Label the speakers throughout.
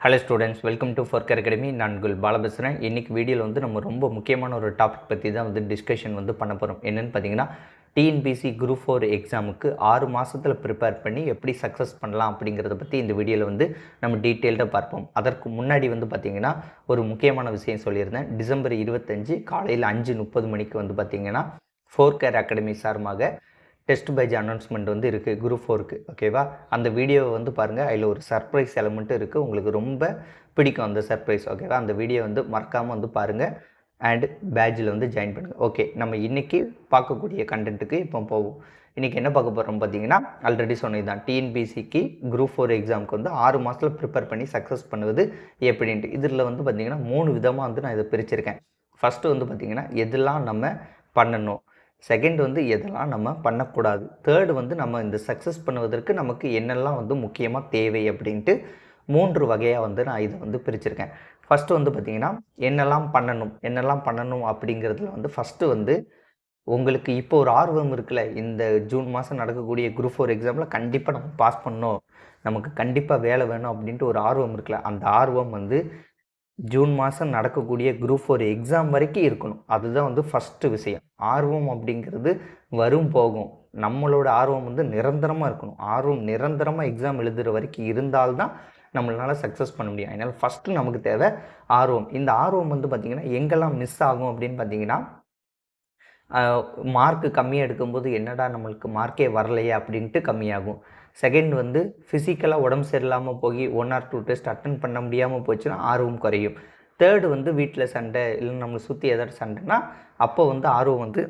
Speaker 1: Hello students welcome to Forcare Academy நான் குல் பால பேசுகிறேன் இன்றைக்கி வீடியோவில் வந்து நம்ம ரொம்ப முக்கியமான ஒரு டாபிக் பற்றி தான் வந்து டிஸ்கஷன் வந்து பண்ண போகிறோம் என்னென்னு பார்த்தீங்கன்னா டிஎன்பிசி குரூப் ஃபோர் எக்ஸாமுக்கு ஆறு மாதத்தில் ப்ரிப்பேர் பண்ணி எப்படி சக்ஸஸ் பண்ணலாம் அப்படிங்கிறத பற்றி இந்த வீடியோவில் வந்து நம்ம டீட்டெயில்டாக பார்ப்போம். அதற்கு முன்னாடி வந்து பார்த்திங்கன்னா ஒரு முக்கியமான விஷயம் சொல்லியிருந்தேன். டிசம்பர் இருபத்தஞ்சு காலையில் அஞ்சு முப்பது மணிக்கு வந்து பார்த்திங்கன்னா ஃபோர்கேர் அகாடமி சார்பாக டெஸ்ட் பேஜ் அனௌன்ஸ்மெண்ட் வந்து இருக்குது குரூப் ஃபோருக்கு ஓகேவா அந்த வீடியோவை வந்து பாருங்கள் அதில் ஒரு சர்ப்ரைஸ் எலமெண்ட்டும் இருக்குது உங்களுக்கு ரொம்ப பிடிக்கும் அந்த சர்ப்ரைஸ் ஓகேவா அந்த வீடியோ வந்து மறக்காமல் வந்து பாருங்கள் அண்டு பேட்சில் வந்து ஜாயின் பண்ணுங்கள் ஓகே நம்ம இன்றைக்கி பார்க்கக்கூடிய கண்டென்ட்டுக்கு இப்போ போவோம். இன்றைக்கி என்ன பார்க்க போகிறோம் பார்த்தீங்கன்னா ஆல்ரெடி சொன்னது தான் டிஎன்பிசிக்கு குரூப் ஃபோர் எக்ஸாமுக்கு வந்து ஆறு மாதத்தில் ப்ரிப்பேர் பண்ணி சக்ஸஸ் பண்ணுவது எப்படின்ட்டு. இதில் வந்து பார்த்திங்கன்னா மூணு விதமாக வந்து நான் இதை பிரிச்சிருக்கேன். ஃபஸ்ட்டு வந்து பார்த்திங்கன்னா எதெல்லாம் நம்ம பண்ணணும்? செகண்ட் வந்து எதெல்லாம் நம்ம பண்ணக்கூடாது. தேர்டு வந்து நம்ம இந்த சக்ஸஸ் பண்ணுவதற்கு நமக்கு என்னெல்லாம் வந்து முக்கியமாக தேவை அப்படின்ட்டு மூன்று வகையாக வந்து நான் இதை வந்து பிரிச்சிருக்கேன். ஃபஸ்ட்டு வந்து பார்த்திங்கன்னா என்னெல்லாம் பண்ணணும் என்னெல்லாம் பண்ணணும் அப்படிங்கிறதுல வந்து ஃபஸ்ட்டு வந்து உங்களுக்கு இப்போ ஒரு ஆர்வம் இருக்குல்ல இந்த ஜூன் மாதம் நடக்கக்கூடிய குரூப் ஃபோர் எக்ஸாமில் கண்டிப்பாக நம்ம பாஸ் பண்ணணும். நமக்கு கண்டிப்பாக வேலை வேணும் அப்படின்ட்டு ஒரு ஆர்வம் இருக்குல்ல அந்த ஆர்வம் வந்து ஜூன் மாதம் நடக்கக்கூடிய குரூப் ஃபோர் எக்ஸாம் வரைக்கும் இருக்கணும். அதுதான் வந்து ஃபஸ்ட்டு விஷயம். ஆர்வம் அப்படிங்கிறது வரும் போகும். நம்மளோட ஆர்வம் வந்து நிரந்தரமாக இருக்கணும். ஆர்வம் நிரந்தரமாக எக்ஸாம் எழுதுகிற வரைக்கும் இருந்தால்தான் நம்மளால் சக்ஸஸ் பண்ண முடியும். அதனால் ஃபஸ்ட்டு நமக்கு தேவை ஆர்வம். இந்த ஆர்வம் வந்து பார்த்திங்கன்னா எங்கெல்லாம் மிஸ் ஆகும் அப்படின்னு பார்த்தீங்கன்னா மார்க்கு கம்மியாக எடுக்கும்போது என்னடா நம்மளுக்கு மார்க்கே வரலையே அப்படின்ட்டு கம்மியாகும். செகண்ட் வந்து ஃபிசிக்கலாக உடம்பு சரியில்லாமல் போய் one or two test attend பண்ண முடியாமல் போச்சுன்னா ஆர்வம் குறையும். தேர்டு வந்து வீட்டில் சண்டை இல்லை நம்மளை சுற்றி ஏதாவது சண்டைனா அப்போ வந்து ஆர்வம் வந்து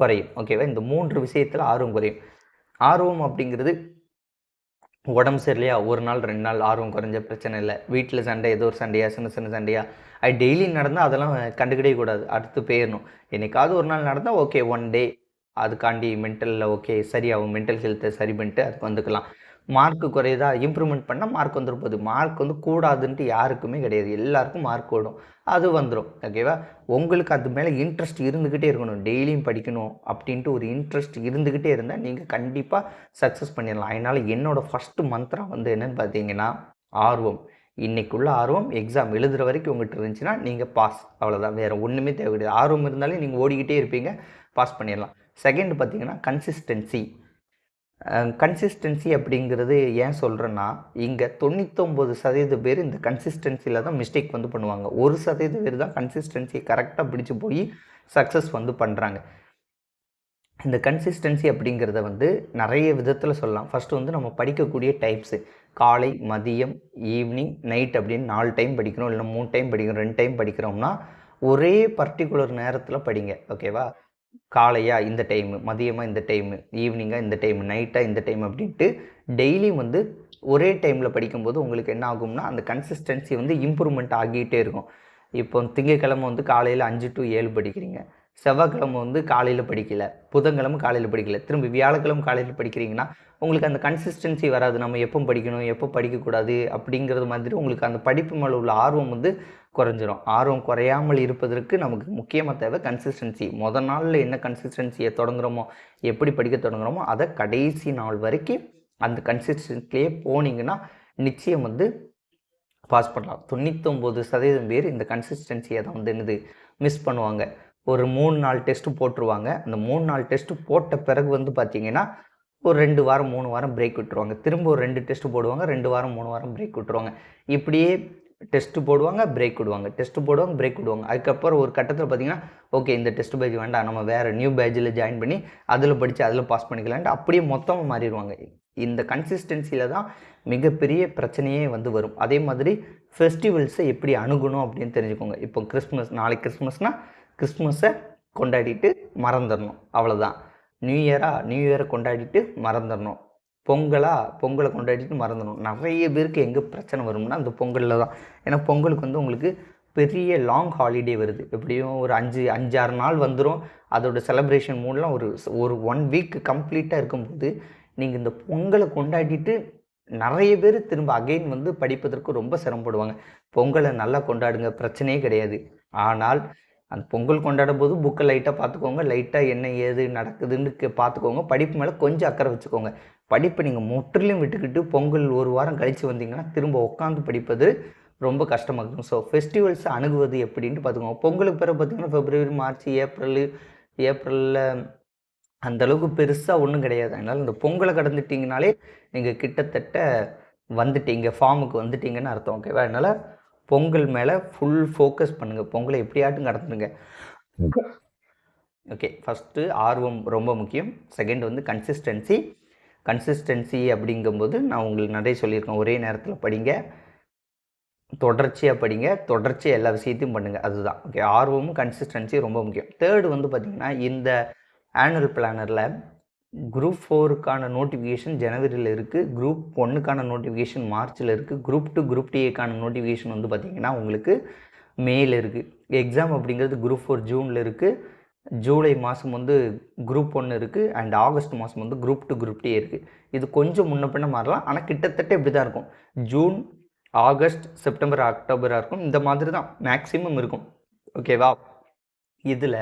Speaker 1: குறையும். ஓகேவா இந்த மூன்று விஷயத்தில் ஆர்வம் குறையும். ஆர்வம் அப்படிங்கிறது உடம்பு சரியில்லையா? ஒரு நாள் ரெண்டு நாள் ஆர்வம் குறைஞ்ச பிரச்சனை இல்லை. வீட்டில் சண்டை ஏதோ ஒரு சண்டையா சின்ன சின்ன சண்டையா. அது டெய்லி நடந்தால் அதெல்லாம் கண்டுக்கிடவே கூடாது. அடுத்து போயிடணும். என்னைக்காவது ஒரு நாள் நடந்தால் ஓகே ஒன் டே அதுக்காண்டி மென்டலில் ஓகே சரியாகும். மென்டல் ஹெல்த்தை சரி பண்ணிட்டு அதுக்கு வந்துக்கலாம். மார்க்கு குறையுதா? இம்ப்ரூவ்மெண்ட் பண்ணால் மார்க் வந்துடும் போகுது. மார்க் வந்து கூடாதுன்ட்டு யாருக்குமே கிடையாது. எல்லாருக்கும் மார்க் ஓடும். அது வந்துடும் ஓகேவா உங்களுக்கு அது மேலே இன்ட்ரெஸ்ட் இருந்துக்கிட்டே இருக்கணும். டெய்லியும் படிக்கணும் அப்படின்ட்டு ஒரு இன்ட்ரெஸ்ட் இருந்துக்கிட்டே இருந்தால் நீங்கள் கண்டிப்பாக சக்ஸஸ் பண்ணிடலாம். அதனால் என்னோடய ஃபஸ்ட்டு மந்த்ரா வந்து என்னென்னு பார்த்தீங்கன்னா ஆர்வம். இன்றைக்குள்ள ஆர்வம் எக்ஸாம் எழுதுகிற வரைக்கும் உங்கள்கிட்ட இருந்துச்சுன்னா நீங்கள் பாஸ் அவ்வளோதான் வேறு ஒன்றுமே தேவை கிடையாது ஆர்வம் இருந்தாலே நீங்கள் ஓடிக்கிட்டே இருப்பீங்க. பாஸ் பண்ணிடலாம். செகண்ட் பார்த்திங்கன்னா கன்சிஸ்டன்சி கன்சிஸ்டன்சி அப்படிங்கிறது ஏன் சொல்கிறேன்னா இங்கே தொண்ணூத்தொம்பது சதவீத பேர் இந்த கன்சிஸ்டன்சியில் தான் மிஸ்டேக் வந்து பண்ணுவாங்க. ஒரு சதவீத பேர் தான் கன்சிஸ்டன்சியை கரெக்டாக பிடிச்சி போய் சக்ஸஸ் வந்து பண்ணுறாங்க இந்த கன்சிஸ்டன்சி அப்படிங்கிறத வந்து நிறைய விதத்தில் சொல்லலாம். ஃபஸ்ட்டு வந்து நம்ம படிக்கக்கூடிய டைப்ஸு காலை மதியம் ஈவினிங் நைட் அப்படின்னு நாலு டைம் படிக்கணும் இல்லை மூணு டைம் படிக்கணும் ரெண்டு டைம் படிக்கிறோம்னா ஒரே பர்டிகுலர் நேரத்தில் படிங்க ஓகேவா காலையா இந்த டைமு மதியமாக இந்த டைமு ஈவினிங்காக இந்த டைம் நைட்டாக இந்த டைம் அப்படின்ட்டு டெய்லியும் வந்து ஒரே டைமில் படிக்கும்போது உங்களுக்கு என்ன ஆகும்னா அந்த கன்சிஸ்டன்சி வந்து இம்ப்ரூவ்மெண்ட் ஆகிட்டே இருக்கும். இப்போ திங்கக்கிழமை வந்து காலையில் அஞ்சு டு ஏழு படிக்கிறீங்க. செவ்வாய்க்கிழமை வந்து காலையில் படிக்கல. புதன்கிழமை காலையில் படிக்கல. திரும்ப வியாழக்கிழமை காலையில் படிக்கிறீங்கன்னா உங்களுக்கு அந்த கன்சிஸ்டன்சி வராது. நம்ம எப்போ படிக்கணும் எப்போ படிக்கக்கூடாது அப்படிங்கிறது மாதிரி உங்களுக்கு அந்த படிப்பு மேலே உள்ள ஆர்வம் வந்து குறைஞ்சிரும். ஆர்வம் குறையாமல் இருப்பதற்கு நமக்கு முக்கியமாக தேவை கன்சிஸ்டன்சி முதல் நாளில் என்ன கன்சிஸ்டன்சியை தொடங்குகிறோமோ எப்படி படிக்க தொடங்குகிறோமோ அதை கடைசி நாள் வரைக்கும் அந்த கன்சிஸ்டன்ஸ்லேயே போனீங்கன்னா நிச்சயம் வந்து பாஸ் பண்ணலாம். தொண்ணூத்தொம்பது சதவீதம் பேர் இந்த கன்சிஸ்டன்சியை தான் வந்து என்னது மிஸ் பண்ணுவாங்க. ஒரு மூணு நாள் டெஸ்ட்டு போட்டுருவாங்க. அந்த மூணு நாள் டெஸ்ட்டு போட்ட பிறகு வந்து பார்த்திங்கன்னா ஒரு ரெண்டு வாரம் மூணு வாரம் பிரேக் விட்டுருவாங்க. திரும்ப ஒரு ரெண்டு டெஸ்ட்டு போடுவாங்க. ரெண்டு வாரம் மூணு வாரம் பிரேக் விட்டுருவாங்க. இப்படியே டெஸ்ட்டு போடுவாங்க பிரேக் விடுவாங்க. டெஸ்ட்டு போடுவாங்க பிரேக் விடுவாங்க. அதுக்கப்புறம் ஒரு கட்டத்தில் பார்த்திங்கன்னா ஓகே இந்த டெஸ்ட் பேஜ் வேண்டாம் நம்ம வேறு நியூ பேஜில் ஜாயின் பண்ணி அதில் படித்து அதில் பாஸ் பண்ணிக்கலான்ட்டு அப்படியே மொத்தமாக மாறிடுவாங்க. இந்த கன்சிஸ்டன்சியில் தான் மிகப்பெரிய பிரச்சனையே வந்து வரும். அதே மாதிரி ஃபெஸ்டிவல்ஸை எப்படி அணுகணும் அப்படின்னு தெரிஞ்சுக்கோங்க. இப்போ கிறிஸ்மஸ் நாளைக்கு கிறிஸ்மஸ்னால் கிறிஸ்மஸை கொண்டாடிட்டு மறந்துடணும். அவ்வளோதான் நியூ இயராக நியூ இயரை கொண்டாடிட்டு மறந்துடணும். பொங்கலாக பொங்கலை கொண்டாடிட்டு மறந்துடும் நிறைய பேருக்கு எங்கே பிரச்சனை வரும்னா அந்த பொங்கலில் தான். ஏன்னா பொங்கலுக்கு வந்து உங்களுக்கு பெரிய லாங் ஹாலிடே வருது. எப்படியும் ஒரு அஞ்சு அஞ்சாறு நாள் வந்துடும் அதோட செலப்ரேஷன் மூடலாம் ஒரு ஒரு ஒன் வீக் கம்ப்ளீட்டாக இருக்கும்போது நீங்கள் இந்த பொங்கலை கொண்டாடிட்டு நிறைய பேர் திரும்ப அகைன் வந்து படிப்பதற்கு ரொம்ப சிரமப்படுவாங்க. பொங்கலை நல்லா கொண்டாடுங்க பிரச்சனையே கிடையாது. ஆனால் அந்த பொங்கல் கொண்டாடும் போது புக்கை லைட்டாக பார்த்துக்கோங்க. லைட்டாக என்ன ஏது நடக்குதுன்னு கே- பார்த்துக்கோங்க. படிப்பு மேலே கொஞ்சம் அக்கறை வச்சுக்கோங்க. படிப்பை நீங்கள் முற்றிலும் விட்டுக்கிட்டு பொங்கல் ஒரு வாரம் கழித்து வந்தீங்கன்னா திரும்ப உட்காந்து படிப்பது ரொம்ப கஷ்டமாக இருக்கும். ஸோ ஃபெஸ்டிவல்ஸ் அணுகுவது எப்படின்ட்டு பார்த்துக்கோங்க. பொங்கலுக்கு பிறகு பார்த்தீங்கன்னா ஃபெப்ரவரி மார்ச் ஏப்ரல் ஏப்ரலில் அந்த அளவுக்கு பெருசாக ஒன்றும் கிடையாது. அதனால் இந்த பொங்கலை கடந்துட்டிங்கனாலே நீங்கள் கிட்டத்தட்ட வந்துட்டீங்க. ஃபார்முக்கு வந்துட்டீங்கன்னு அர்த்தம். ஓகேவா அதனால் பொங்கல் மேலே ஃபுல் ஃபோக்கஸ் பண்ணுங்கள் பொங்கலை எப்படியாட்டும் கடந்துடுங்க ஓகே ஃபஸ்ட்டு ஆர்வம் ரொம்ப முக்கியம். செகண்ட் வந்து கன்சிஸ்டன்சி கன்சிஸ்டன்சி அப்படிங்கும்போது நான் உங்களுக்கு நிறைய சொல்லியிருக்கேன். ஒரே நேரத்தில் படிங்க. தொடர்ச்சியாக படிங்க. தொடர்ச்சியாக எல்லா விஷயத்தையும் பண்ணுங்கள் அதுதான். ஓகே ஆர்வமும் கன்சிஸ்டன்சி ரொம்ப முக்கியம். தேர்டு வந்து பார்த்திங்கன்னா இந்த ஆனுவல் பிளானரில் குரூப் ஃபோருக்கான நோட்டிஃபிகேஷன் ஜனவரியில் இருக்குது குரூப் ஒன்றுக்கான நோட்டிஃபிகேஷன் மார்ச்சில் இருக்குது குரூப் டூ குரூப் டிஏக்கான நோட்டிஃபிகேஷன் வந்து பார்த்திங்கன்னா உங்களுக்கு மேல இருக்குது எக்ஸாம் அப்படிங்கிறது குரூப் ஃபோர் ஜூனில் இருக்குது ஜூலை மாதம் வந்து குரூப் ஒன்று இருக்குது அண்ட் ஆகஸ்ட் மாதம் வந்து குரூப் டூ குரூப் டே இருக்குது இது கொஞ்சம் முன்ன பின்ன மாறலாம். ஆனால் கிட்டத்தட்ட இப்படி தான் இருக்கும். ஜூன் ஆகஸ்ட் செப்டம்பர் அக்டோபராக இருக்கும். இந்த மாதிரி தான் மேக்ஸிமம் இருக்கும் ஓகேவா இதில்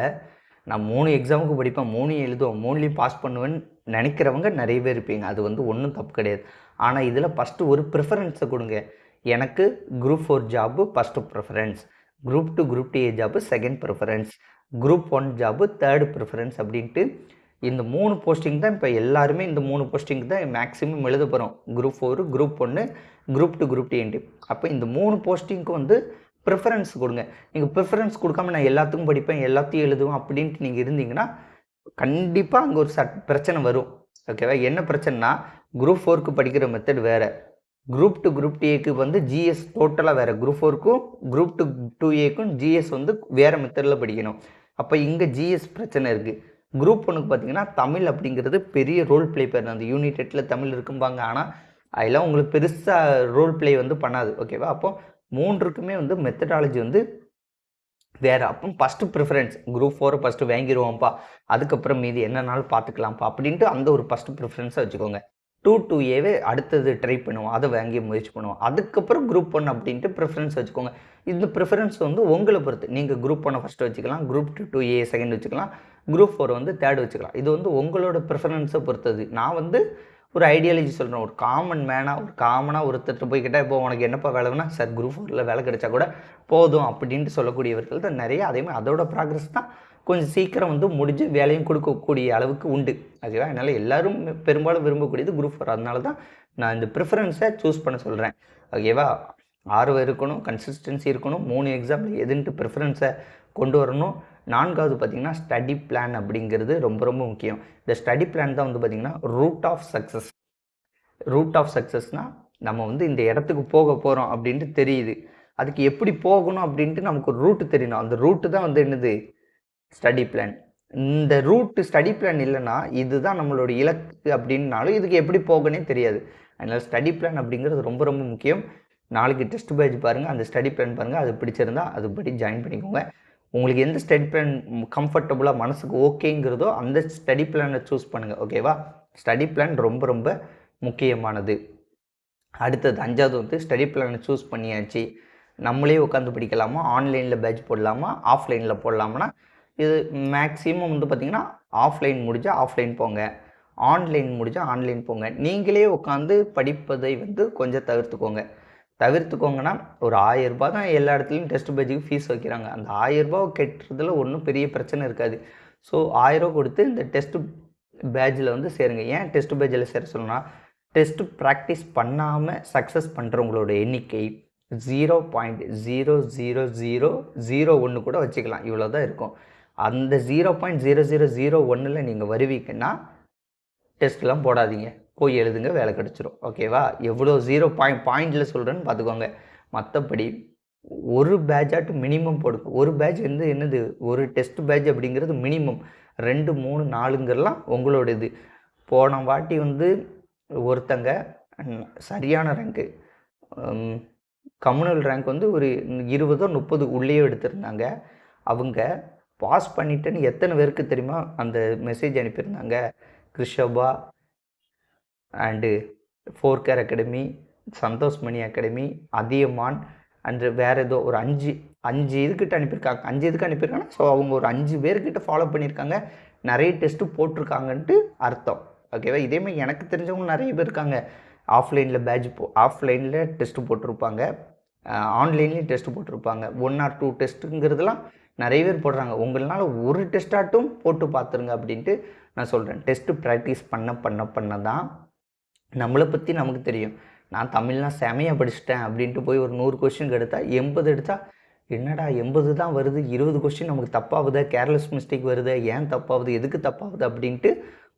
Speaker 1: நான் மூணு எக்ஸாமுக்கு படிப்பேன் மூணு எழுதுவோம் மூணுலேயும் பாஸ் பண்ணுவேன்னு நினைக்கிறவங்க நிறைய பேர் இருப்பீங்க. அது வந்து ஒன்றும் தப்பு கிடையாது. ஆனால் இதில் ஃபஸ்ட்டு ஒரு ப்ரிஃபரன்ஸை கொடுங்க. எனக்கு group four job first preference group two group D job second preference group one job third preference அப்படின்ட்டு இந்த மூணு போஸ்டிங் தான் இப்போ எல்லாருமே இந்த மூணு போஸ்டிங் தான் மேக்ஸிமம் எழுத போகிறோம் குரூப் ஃபோரு குரூப் ஒன்று குரூப் டூ குரூப் டிஎன்டி அப்போ இந்த மூணு போஸ்டிங்க்கு வந்து ப்ரிஃபரன்ஸ் கொடுங்க. நீங்கள் ப்ரிஃபரன்ஸ் கொடுக்காம நான் எல்லாத்துக்கும் படிப்பேன் எல்லாத்தையும் எழுதுவேன் அப்படின்ட்டு நீங்கள் இருந்தீங்கன்னா கண்டிப்பாக அங்கே ஒரு சட் பிரச்சனை வரும். ஓகேவா என்ன பிரச்சனைனா குரூப் ஃபோருக்கு படிக்கிற மெத்தட் வேறு. குரூப் டூ குரூப் டிஏக்கு வந்து ஜிஎஸ் டோட்டலாக வேறு. குரூப் ஃபோருக்கும் குரூப் டூ டூ ஏக்கும் ஜிஎஸ் வந்து வேறு மெத்தடில் படிக்கணும். அப்போ இங்கே ஜிஎஸ் பிரச்சனை இருக்குது குரூப் ஒன்றுக்கு பார்த்தீங்கன்னா தமிழ் அப்படிங்கிறது பெரிய ரோல் ப்ளே பேர். அந்த யூனிட் எட்டில் தமிழ் இருக்கும்பாங்க. ஆனால் அதெல்லாம் உங்களுக்கு பெருசாக ரோல் ப்ளே வந்து பண்ணாது. ஓகேவா அப்போ மூன்றுக்குமே வந்து மெத்தடாலஜி வந்து வேறு. அப்போ ஃபஸ்ட்டு ப்ரிஃபரன்ஸ் குரூப் ஃபோரை ஃபஸ்ட்டு வாங்கிடுவோம்ப்பா அதுக்கப்புறம் மீதி என்னன்னாலும் பார்த்துக்கலாம்ப்பா அப்படின்ட்டு அந்த ஒரு ஃபஸ்ட்டு ப்ரிஃபரன்ஸை வச்சுக்கோங்க. டூ டூ ஏவே அடுத்தது ட்ரை பண்ணுவோம். அதை வாங்கி முயற்சி பண்ணுவோம். அதுக்கப்புறம் குரூப் ஒன் அப்படின்ட்டு ப்ரிஃபரன்ஸ் வச்சுக்கோங்க. இந்த ப்ரிஃபரன்ஸ் வந்து உங்களை பொறுத்து. நீங்கள் குரூப் ஒன்னை ஃபஸ்ட்டு வச்சுக்கலாம். Group two two A second வச்சுக்கலாம். குரூப் ஃபோர் வந்து தேர்ட் வச்சுக்கலாம். இது வந்து உங்களோட ப்ரிஃபரன்ஸை பொறுத்தது. நான் வந்து ஒரு ஐடியாலஜி சொல்கிறேன் ஒரு காமன் மேனாக ஒரு காமனாக ஒருத்தர்கிட்ட போய் கேட்டால் இப்போ உனக்கு என்னப்பா வேலை சார் குரூப் ஃபோரில் வேலை கிடைச்சா கூட போதும் அப்படின்ட்டு சொல்லக்கூடியவர்கள் தான் நிறைய. அதேமாதிரி அதோட ப்ராக்ரஸ் தான் கொஞ்சம் சீக்கிரம் வந்து முடிஞ்சு வேலையும் கொடுக்கக்கூடிய அளவுக்கு உண்டு. ஓகேவா அதனால் எல்லோரும் பெரும்பாலும் விரும்பக்கூடியது குரூப் ஃபோர் அதனால தான் நான் இந்த ப்ரிஃபரன்ஸை சூஸ் பண்ண சொல்கிறேன் ஓகேவா ஆர்வம் இருக்கணும் கன்சிஸ்டன்சி இருக்கணும் மூணு எக்ஸாம்பிள் எதுன்ட்டு ப்ரிஃபரன்ஸை கொண்டு வரணும். நான்காவது பார்த்திங்கன்னா ஸ்டடி பிளான் அப்படிங்கிறது ரொம்ப ரொம்ப முக்கியம். இந்த ஸ்டடி பிளான் தான் வந்து பார்த்திங்கன்னா root of success root of சக்ஸஸ்னால் நம்ம வந்து இந்த இடத்துக்கு போக போகிறோம் அப்படின்ட்டு தெரியுது. அதுக்கு எப்படி போகணும் அப்படின்ட்டு நமக்கு ஒரு ரூட்டு தெரியணும். அந்த ரூட்டு தான் வந்து என்னது? ஸ்டடி பிளான் இந்த ரூட்டு ஸ்டடி பிளான் இல்லைன்னா இதுதான் நம்மளோட இலக்கு அப்படின்னாலும் இதுக்கு எப்படி போகனே தெரியாது. அதனால் ஸ்டடி பிளான் அப்படிங்கிறது ரொம்ப ரொம்ப முக்கியம். நாளைக்கு டெஸ்ட் பேஜ் பாருங்கள் அந்த ஸ்டடி பிளான் பாருங்கள் அது பிடிச்சிருந்தா அதுபடி ஜாயின் பண்ணிக்கோங்க. உங்களுக்கு எந்த ஸ்டடி பிளான் கம்ஃபர்டபுளாக மனசுக்கு ஓகேங்கிறதோ அந்த ஸ்டடி பிளானை சூஸ் பண்ணுங்கள் ஓகேவா ஸ்டடி பிளான் ரொம்ப ரொம்ப முக்கியமானது. அடுத்தது அஞ்சாவது வந்து ஸ்டடி பிளானை சூஸ் பண்ணியாச்சு. நம்மளே உட்காந்து படிக்கலாமா? ஆன்லைனில் பேட்ச் போடலாமா? ஆஃப்லைனில் போடலாமான்னா இது மேக்ஸிமம் வந்து பார்த்திங்கன்னா ஆஃப்லைன் முடிஞ்சால் ஆஃப்லைன் போங்க. ஆன்லைன் முடிஞ்சால் ஆன்லைன் போங்க. நீங்களே உட்காந்து படிப்பதை வந்து கொஞ்சம் தவிர்த்துக்கோங்க. தவிர்த்துக்கோங்கன்னா ஒரு ஆயிரரூபா தான் எல்லா இடத்துலையும் டெஸ்ட் பேஜுக்கு ஃபீஸ் வைக்கிறாங்க. அந்த ஆயிரரூபா கெட்டுறதுல ஒன்றும் பெரிய பிரச்சனை இருக்காது. ஸோ ஆயிரரூபா கொடுத்து இந்த டெஸ்ட் பேட்சில் வந்து சேருங்க. ஏன் டெஸ்ட் பேஜில் சேர சொல்லணும்னா டெஸ்ட்டு ப்ராக்டிஸ் பண்ணாமல் சக்ஸஸ் பண்ணுறவங்களோட எண்ணிக்கை zero point zero zero zero zero ஒன்று கூட வச்சுக்கலாம். இவ்வளோ தான் இருக்கும். அந்த zero point zero zero zero ஒன்றில் நீங்கள் வருவீங்கன்னா டெஸ்ட்லாம் போடாதீங்க. போய் எழுதுங்க வேலை கிடச்சிரும். ஓகேவா? எவ்வளோ ஜீரோ பாயிண்ட் பாயிண்டில் சொல்கிறேன்னு பார்த்துக்கோங்க. மற்றபடி ஒரு பேட்சாட்டு மினிமம் போடுங்க. ஒரு பேட்ச் வந்து என்னது? ஒரு டெஸ்ட் பேட்ச் அப்படிங்கிறது மினிமம் ரெண்டு மூணு நாலுங்கிறலாம் உங்களோட இது போன வாட்டி வந்து ஒருத்தங்க சரியான ரேங்க்கு கம்யூனல் ரேங்க் வந்து ஒரு இருபதோ முப்பது உள்ளேயே எடுத்திருந்தாங்க. அவங்க பாஸ் பண்ணிட்டேன்னு எத்தனை பேருக்கு தெரியுமா? அந்த மெசேஜ் அனுப்பியிருந்தாங்க. கிருஷபா and four care academy Santhosh Mani academy Athiyaman and வேறு ஏதோ ஒரு அஞ்சு அஞ்சு இதுக்கிட்ட அனுப்பியிருக்காங்க. அஞ்சு இதுக்கு அனுப்பியிருக்காங்க ஸோ அவங்க ஒரு அஞ்சு பேர்கிட்ட ஃபாலோ பண்ணியிருக்காங்க. நிறைய டெஸ்ட்டு போட்டிருக்காங்கன்ட்டு அர்த்தம். ஓகேவா இதேமாதிரி எனக்கு தெரிஞ்சவங்க நிறைய பேர் இருக்காங்க. ஆஃப்லைனில் பேட்ச் போ ஆஃப்லைனில் டெஸ்ட்டு போட்டிருப்பாங்க. ஆன்லைன்லேயும் டெஸ்ட்டு போட்டிருப்பாங்க. ஒன் ஆர் டூ டெஸ்ட்டுங்கிறதுலாம் நிறைய பேர் போடுறாங்க. உங்களால் ஒரு டெஸ்ட்டாட்டும் போட்டு பார்த்துருங்க அப்படின்ட்டு நான் சொல்கிறேன் டெஸ்ட்டு ப்ராக்டிஸ் பண்ண பண்ண பண்ண தான் நம்மளை பற்றி நமக்கு தெரியும். நான் தமிழ்லாம் செமையாக படிச்சுட்டேன் அப்படின்ட்டு போய் ஒரு நூறு கொஸ்டின் எடுத்தால் எண்பது எடுத்தால் என்னடா எண்பது தான் வருது இருபது கொஸ்டின் நமக்கு தப்பாகுதா கேர்லெஸ் மிஸ்டேக் வருது ஏன் தப்பாகுது எதுக்கு தப்பாகுது அப்படின்ட்டு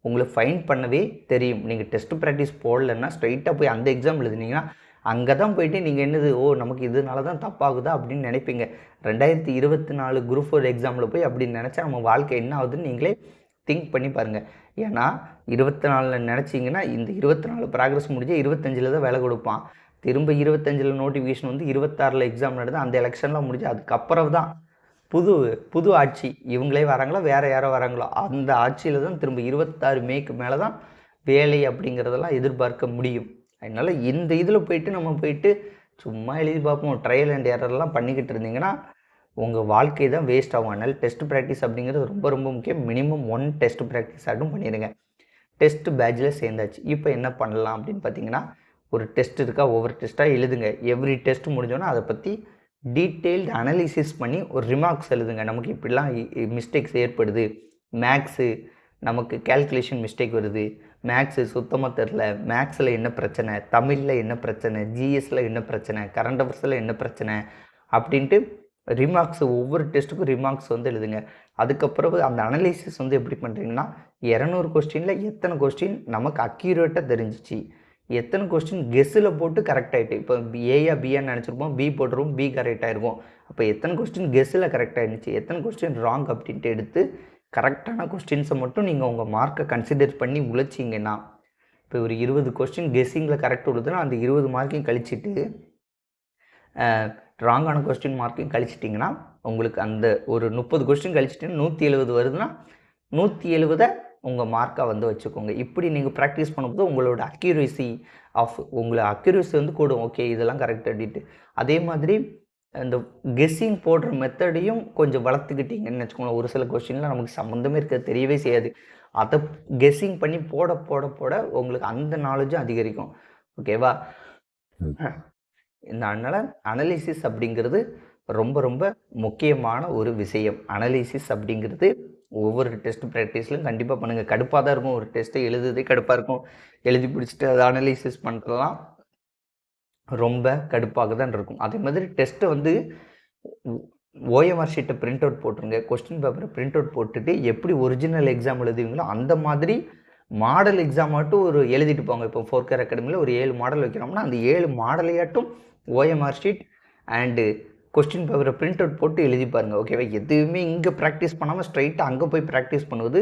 Speaker 1: உங்களை ஃபைன் பண்ணவே தெரியும். நீங்கள் டெஸ்ட் ப்ராக்டிஸ் போடலன்னா ஸ்ட்ரைட்டாக போய் அந்த எக்ஸாம் எழுதுனீங்கன்னா அங்கே தான் போயிட்டு நீங்கள் என்னது ஓ நமக்கு இதனால தான் தப்பாகுதா அப்படின்னு நினைப்பீங்க. ரெண்டாயிரத்தி இருபத்தி நாலு குரூப் ஃபோர் எக்ஸாமில் போய் அப்படின்னு நினச்சா நம்ம வாழ்க்கை என்ன ஆகுதுன்னு நீங்களே திங்க் பண்ணி பாருங்கள் ஏன்னா இருபத்தி நாலில் நினச்சிங்கன்னா இந்த இருபத்தி நாலு ப்ராக்ரஸ் முடிஞ்சு இருபத்தஞ்சில் தான் வேலை கொடுப்பான். திரும்ப இருபத்தஞ்சில் நோட்டிஃபிகேஷன் வந்து இருபத்தாறில் எக்ஸாம் நடந்து அந்த எலெக்ஷன்லாம் முடிஞ்சு அதுக்கப்புறம் தான் புது புது ஆட்சி. இவங்களே வராங்களோ? வேறு யாரோ வராங்களோ? அந்த ஆட்சியில் தான் திரும்ப இருபத்தாறு மேக்கு மேலே தான் வேலை அப்படிங்கிறதெல்லாம் எதிர்பார்க்க முடியும். அதனால் இந்த இதில் போயிட்டு நம்ம போயிட்டு சும்மா எழுதி பார்ப்போம். ட்ரையல் அண்ட் எரர்லாம் பண்ணிக்கிட்டு இருந்தீங்கன்னா உங்கள் வாழ்க்கை தான் வேஸ்ட் ஆகும். அதனால் டெஸ்ட் ப்ராக்டிஸ் அப்படிங்கிறது ரொம்ப ரொம்ப முக்கியம். மினிமம் ஒன் டெஸ்ட் ப்ராக்டிஸ் ஆட்டும் பண்ணிடுங்க டெஸ்ட் பேட்சில் சேர்ந்தாச்சு. இப்போ என்ன பண்ணலாம் அப்படின்னு பார்த்தீங்கன்னா ஒரு டெஸ்ட் இருக்கா? ஒவ்வொரு டெஸ்ட்டாக எழுதுங்க. எவ்ரி டெஸ்ட் முடிஞ்சோன்னா அதை பற்றி டீட்டெயில்டு அனலிசிஸ் பண்ணி ஒரு ரிமார்க்ஸ் எழுதுங்க. நமக்கு இப்படிலாம் மிஸ்டேக்ஸ் ஏற்படுது. மேக்ஸு நமக்கு கேல்குலேஷன் மிஸ்டேக் வருது. மேக்ஸு சுத்தமாக தெரில. மேக்ஸில் என்ன பிரச்சனை? தமிழில் என்ன பிரச்சனை? ஜிஎஸில் என்ன பிரச்சனை? கரண்ட் அஃபேர்ஸில் என்ன பிரச்சனை? அப்படின்ட்டு ரிமார்க்ஸ் ஒவ்வொரு டெஸ்ட்டுக்கும் ரிமார்க்ஸ் வந்து எழுதுங்க. அதுக்கப்புறம் அந்த அனலைசிஸ் வந்து எப்படி பண்ணுறீங்கன்னா இரநூறு கொஸ்டினில் எத்தனை கொஸ்டின் நமக்கு அக்யூரேட்டாக தெரிஞ்சிச்சு. எத்தனை கொஸ்டின் கெஸ்ஸில் போட்டு கரெக்ட் ஆகிட்டு இப்போ ஏயா பிஏன்னு நினச்சிருப்போம். பி போட்டுருவோம். பி கரெக்ட் ஆகிருக்கும் அப்போ எத்தனை கொஸ்டின் கெஸ்ஸில் கரெக்ட் ஆகிடுச்சு எத்தனை கொஸ்டின் ராங் அப்படின்ட்டு எடுத்து கரெக்டான கொஸ்டின்ஸை மட்டும் நீங்கள் உங்கள் மார்க்கை கன்சிடர் பண்ணி உழைச்சிங்கன்னா இப்போ ஒரு இருபது கொஸ்டின் கெஸ்ஸிங்கில் கரெக்ட் விடுதுன்னா அந்த இருபது மார்க்கையும் கழிச்சிட்டு ராங்கான கொஸ்டின் மார்க்கையும் கழிச்சிட்டிங்கன்னா உங்களுக்கு அந்த ஒரு முப்பது கொஸ்டின் கழிச்சிட்டு நூற்றி எழுபது வருதுன்னா நூற்றி எழுபதை உங்கள் மார்க்காக வந்து வச்சுக்கோங்க. இப்படி நீங்கள் ப்ராக்டிஸ் பண்ணும்போது உங்களோட அக்யூரேசி ஆஃப் உங்களை அக்யூரேசி வந்து கூடும். ஓகே இதெல்லாம் கரெக்ட் அப்படின்ட்டு. அதே மாதிரி இந்த கெஸ்ஸிங் போடுற மெத்தடையும் கொஞ்சம் வளர்த்துக்கிட்டிங்கன்னு வச்சுக்கோங்களேன். ஒரு சில கொஸ்டின்லாம் நமக்கு சம்மந்தமே இருக்காது தெரியவே செய்யாது. அதை கெஸ்ஸிங் பண்ணி போட போட போட உங்களுக்கு அந்த நாலேஜும் அதிகரிக்கும். ஓகேவா இந்த அதனால் அனலிசிஸ் அப்படிங்கிறது ரொம்ப ரொம்ப முக்கியமான ஒரு விஷயம். அனலிசிஸ் அப்படிங்கிறது ஒவ்வொரு டெஸ்ட் ப்ராக்டிஸ்லையும் கண்டிப்பாக பண்ணுங்கள் கடுப்பாக தான் இருக்கும். ஒரு டெஸ்ட்டை எழுதுறதே கடுப்பாக இருக்கும். எழுதி பிடிச்சிட்டு அதை அனலிசிஸ் பண்ணுறதுலாம் ரொம்ப கடுப்பாக தான் இருக்கும். அதே மாதிரி டெஸ்ட்டை வந்து ஓஎம்ஆர் ஷீட்டை பிரிண்ட் அவுட் போட்டுருங்க. கொஸ்டின் பேப்பரை பிரிண்ட் அவுட் போட்டுட்டு எப்படி ஒரிஜினல் எக்ஸாம் எழுதுவீங்களோ அந்த மாதிரி மாடல் எக்ஸாம் மட்டும் ஒரு எழுதிட்டு போங்க. இப்போ ஃபோர்கேர் அகாடமியில் ஒரு ஏழு மாடல் வைக்கிறோம்னா அந்த ஏழு மாடலையாட்டும் ஓஎம்ஆர் ஷீட் அண்டு கொஸ்டின் பேப்பரை பிரிண்ட் அவுட் போட்டு எழுதி பாருங்கள் ஓகேவா எதுவுமே இங்கே ப்ராக்டிஸ் பண்ணாமல் ஸ்ட்ரைட்டாக அங்கே போய் ப்ராக்டிஸ் பண்ணுவது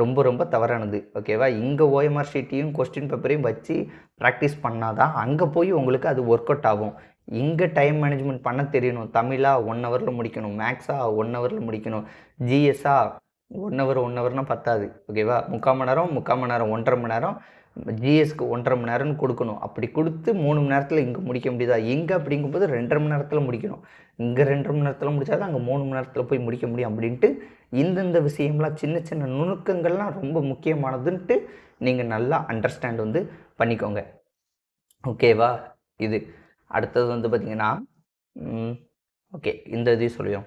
Speaker 1: ரொம்ப ரொம்ப தவறானது ஓகேவா இங்கே ஓஎம்ஆர் ஷீட்டையும் கொஸ்டின் பேப்பரையும் வச்சு ப்ராக்டிஸ் பண்ணால் தான் அங்கே போய் உங்களுக்கு அது ஒர்க் அவுட் ஆகும். இங்கே டைம் மேனேஜ்மெண்ட் பண்ண தெரியணும். தமிழாக ஒன் ஹவரில் முடிக்கணும். மேக்ஸாக ஒன் ஹவரில் முடிக்கணும். ஜிஎஸ்ஸாக ஒன் ஹவர் ஒன் ஹவர்னால் பத்தாது ஓகேவா முக்கால் மணி நேரம் முக்கால் மணி நேரம் ஒன்றரை மணி நேரம் ஜிஎஸ்க்கு ஒன்றரை மணி நேரம்னு கொடுக்கணும். அப்படி கொடுத்து மூணு மணி நேரத்தில் இங்கே முடிக்க முடியுதா? எங்கே அப்படிங்கும்போது ரெண்டரை மணி நேரத்தில் முடிக்கணும். இங்கே ரெண்டரை மணி நேரத்தில் முடிச்சாதான் அங்கே மூணு மணி நேரத்தில் போய் முடிக்க முடியும் அப்படின்ட்டு இந்தந்த விஷயம்லாம் சின்ன சின்ன நுணுக்கங்கள்லாம் ரொம்ப முக்கியமானதுன்ட்டு நீங்கள் நல்லா அண்டர்ஸ்டாண்ட் வந்து பண்ணிக்கோங்க. ஓகேவா இது அடுத்தது வந்து பார்த்திங்கன்னா ஓகே இந்த இதையும் சொல்லுவோம்.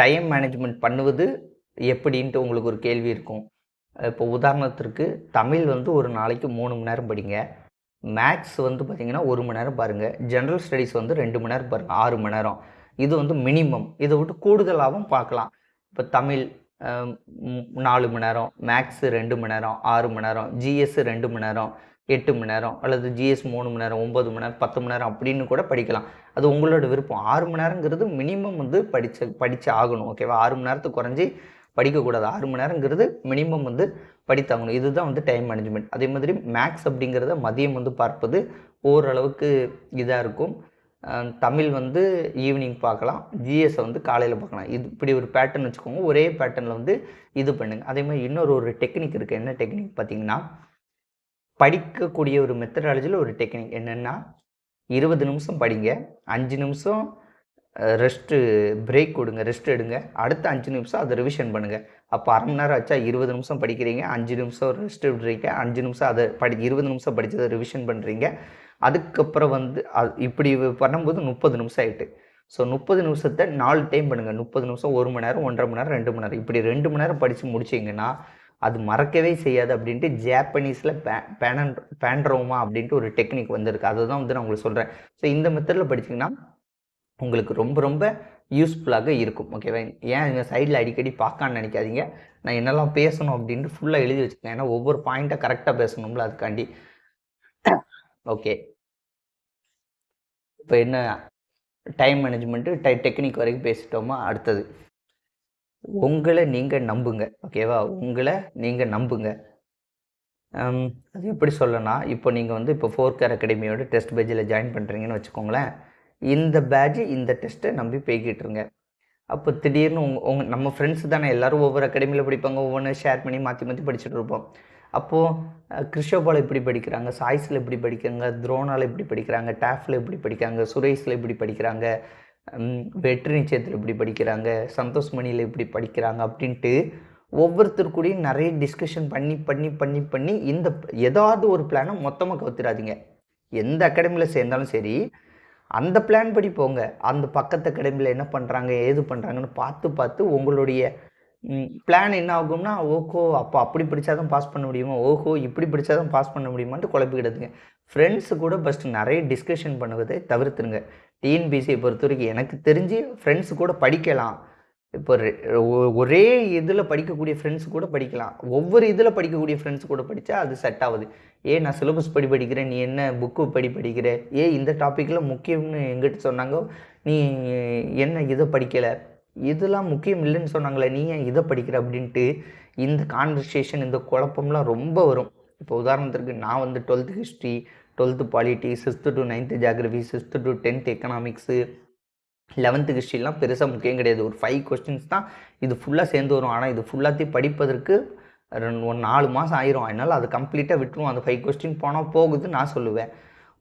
Speaker 1: டைம் மேனேஜ்மெண்ட் பண்ணுவது எப்படின்ட்டு உங்களுக்கு ஒரு கேள்வி இருக்கும். இப்போ உதாரணத்திற்கு தமிழ் வந்து ஒரு நாளைக்கு மூணு மணி நேரம் படிங்க. மேக்ஸ் வந்து பார்த்திங்கன்னா ஒரு மணி நேரம் பாருங்கள் ஜென்ரல் ஸ்டடீஸ் வந்து ரெண்டு மணி நேரம் பாருங்கள் ஆறு மணி நேரம். இது வந்து மினிமம். இதை விட்டு கூடுதலாகவும் பார்க்கலாம். இப்போ தமிழ் நாலு மணி நேரம். மேக்ஸு ரெண்டு மணி நேரம். ஆறு மணி நேரம். ஜிஎஸ் ரெண்டு மணி நேரம். எட்டு மணி நேரம். அல்லது ஜிஎஸ் மூணு மணி நேரம். ஒம்பது மணி நேரம். பத்து மணி நேரம் அப்படின்னு கூட படிக்கலாம். அது உங்களோட விருப்பம். ஆறு மணி நேரங்கிறது மினிமம் வந்து படித்த படித்து ஆகணும். ஓகேவா? ஆறு மணி நேரத்துக்கு குறைஞ்சி படிக்கக்கூடாது. ஆறு மணி நேரங்கிறது மினிமம் வந்து படித்தாகணும். இதுதான் வந்து டைம் மேனேஜ்மெண்ட் அதே மாதிரி மேக்ஸ் அப்படிங்கிறத மதியம் வந்து பார்ப்பது ஓரளவுக்கு இதாக இருக்கும். தமிழ் வந்து ஈவினிங் பார்க்கலாம். ஜிஎஸை வந்து காலையில் பார்க்கலாம். இது இப்படி ஒரு பேட்டர்ன் வச்சுக்கோங்க. ஒரே பேட்டர்னில் வந்து இது பண்ணுங்கள் அதே மாதிரி இன்னொரு ஒரு டெக்னிக் இருக்குது என்ன டெக்னிக் பார்த்தீங்கன்னா படிக்கக்கூடிய ஒரு மெத்தடாலஜியில் ஒரு டெக்னிக் என்னென்னா இருபது நிமிஷம் படிங்க. அஞ்சு நிமிஷம் ரெஸ்ட்டு பிரேக் கொடுங்க ரெஸ்ட் எடுங்க. அடுத்த அஞ்சு நிமிஷம் அதை ரிவிஷன் பண்ணுங்கள் அப்போ அரை மணி நேரம் ஆச்சா? இருபது நிமிஷம் படிக்கிறீங்க. அஞ்சு நிமிஷம் ரெஸ்ட் விடுறீங்க. அஞ்சு நிமிஷம் அதை படி இருபது நிமிஷம் படித்ததை ரிவிஷன் பண்ணுறீங்க அதுக்கப்புறம் வந்து அது இப்படி பண்ணும்போது முப்பது நிமிஷம் ஆகிட்டு ஸோ முப்பது நிமிஷத்தை நாலு டைம் பண்ணுங்கள் முப்பது நிமிஷம் ஒரு மணி நேரம் ஒன்றரை மணி நேரம் ரெண்டு மணி நேரம். இப்படி ரெண்டு மணி நேரம் படித்து முடிச்சிங்கன்னா அது மறக்கவே செய்யாது அப்படின்ட்டு ஜாப்பனீஸில் பே பேனன் பேண்ட்ரோமா அப்படின்ட்டு ஒரு டெக்னிக் வந்திருக்கு. அதை தான் வந்து நான் உங்களுக்கு சொல்கிறேன் ஸோ இந்த மெத்தடில் படிச்சிங்கன்னா உங்களுக்கு ரொம்ப ரொம்ப யூஸ்ஃபுல்லாக இருக்கும் ஓகேவா ஏன் இந்த சைடில் அடிக்கடி பார்க்கான்னு நினைக்காதீங்க. நான் என்னெல்லாம் பேசணும் அப்படின்ட்டு ஃபுல்லாக எழுதி வச்சுக்கேன் ஏன்னா ஒவ்வொரு பாயிண்ட்டாக கரெக்டாக பேசணும்ல அதுக்காண்டி. ஓகே இப்போ என்ன டைம் மேனேஜ்மெண்ட்டு டை டெக்னிக் வரைக்கும் பேசிட்டோமா? அடுத்தது. உங்களை நீங்கள் நம்புங்க ஓகேவா உங்களை நீங்கள் நம்புங்க. அது எப்படி சொல்லனா இப்போ நீங்கள் வந்து இப்போ ஃபோர் கேர் அகாடமியோட டெஸ்ட் பேஜில் ஜாயின் பண்ணுறீங்கன்னு வச்சுக்கோங்களேன். இந்த பேட்ஜு இந்த டெஸ்ட்டை நம்பி போய்கிட்டு இருங்க அப்போ திடீர்னு உங்க உங்க நம்ம ஃப்ரெண்ட்ஸ் தானே எல்லாரும் ஒவ்வொரு அகாடமியில் படிப்பாங்க ஒவ்வொன்று ஷேர் பண்ணி மாற்றி மாற்றி படிச்சுட்டு இருப்போம். அப்போது கிருஷோபால் எப்படி படிக்கிறாங்க சாய்ஸில் எப்படி படிக்கிறாங்க துரோணாவில் எப்படி படிக்கிறாங்க டேஃபில் எப்படி படிக்கிறாங்க சுரேஷில் எப்படி படிக்கிறாங்க வெற்றி நிச்சயத்தில் எப்படி படிக்கிறாங்க சந்தோஷ் மணியில் எப்படி படிக்கிறாங்க அப்படின்ட்டு ஒவ்வொருத்தர் கூடயும் நிறைய டிஸ்கஷன் பண்ணி பண்ணி பண்ணி பண்ணி இந்த ஏதாவது ஒரு பிளானை மொத்தமாக கவுத்துறாதீங்க எந்த அகாடமியில் சேர்ந்தாலும் சரி அந்த பிளான் படி போங்க. அந்த பக்கத்து அகாடமியில் என்ன பண்ணுறாங்க ஏது பண்ணுறாங்கன்னு பார்த்து பார்த்து உங்களுடைய பிளான் என்ன ஆகும்னா ஓஹோ அப்போ அப்படி படித்தா தான் பாஸ் பண்ண முடியுமா? ஓஹோ இப்படி படித்தா தான் பாஸ் பண்ண முடியுமான்ட்டு குழப்பிக்கிடுதுங்க. ஃப்ரெண்ட்ஸு கூட ஃபஸ்ட்டு நிறைய டிஸ்கஷன் பண்ணுவதை தவிர்த்துருங்க. டிஎன்பிசியை பொறுத்த வரைக்கும் எனக்கு தெரிஞ்சு ஃப்ரெண்ட்ஸு கூட படிக்கலாம். இப்போ ரெ- ஒ- ஒரே இதில் படிக்கக்கூடிய ஃப்ரெண்ட்ஸ் கூட படிக்கலாம். ஒவ்வொரு இதில் படிக்கக்கூடிய ஃப்ரெண்ட்ஸ் கூட படித்தா அது செட் ஆகுது. ஏ நான் சிலபஸ் படி படிக்கிறேன் நீ என்ன புக்கு படி படிக்கிற? ஏ இந்த டாப்பிக்கில் முக்கியம்னு எங்கிட்ட சொன்னாங்க? நீ என்ன இதை படிக்கலை? இதெல்லாம் முக்கியம் இல்லைன்னு சொன்னாங்களே நீ ஏன் இதை படிக்கிற அப்படின்ட்டு இந்த கான்வர்சேஷன் இந்த குழப்பம்லாம் ரொம்ப வரும். இப்போ உதாரணத்திற்கு நான் வந்து twelfth history twelfth polity sixth to ninth geography sixth to tenth economics eleventh ஹிஸ்ட்ரிலாம் பெருசாக முக்கியம் கிடையாது. ஒரு ஃபைவ் கொஸ்டின்ஸ் தான் இது ஃபுல்லாக சேர்ந்து வரும். ஆனால் இது ஃபுல்லாத்தையும் படிப்பதற்கு ரெண்டு ஒரு நாலு மாதம் ஆயிரும். அதனால் அது கம்ப்ளீட்டாக விட்டுருவோம். அந்த ஃபைவ் கொஸ்டின் போனால் போகுதுன்னு நான் சொல்லுவேன்.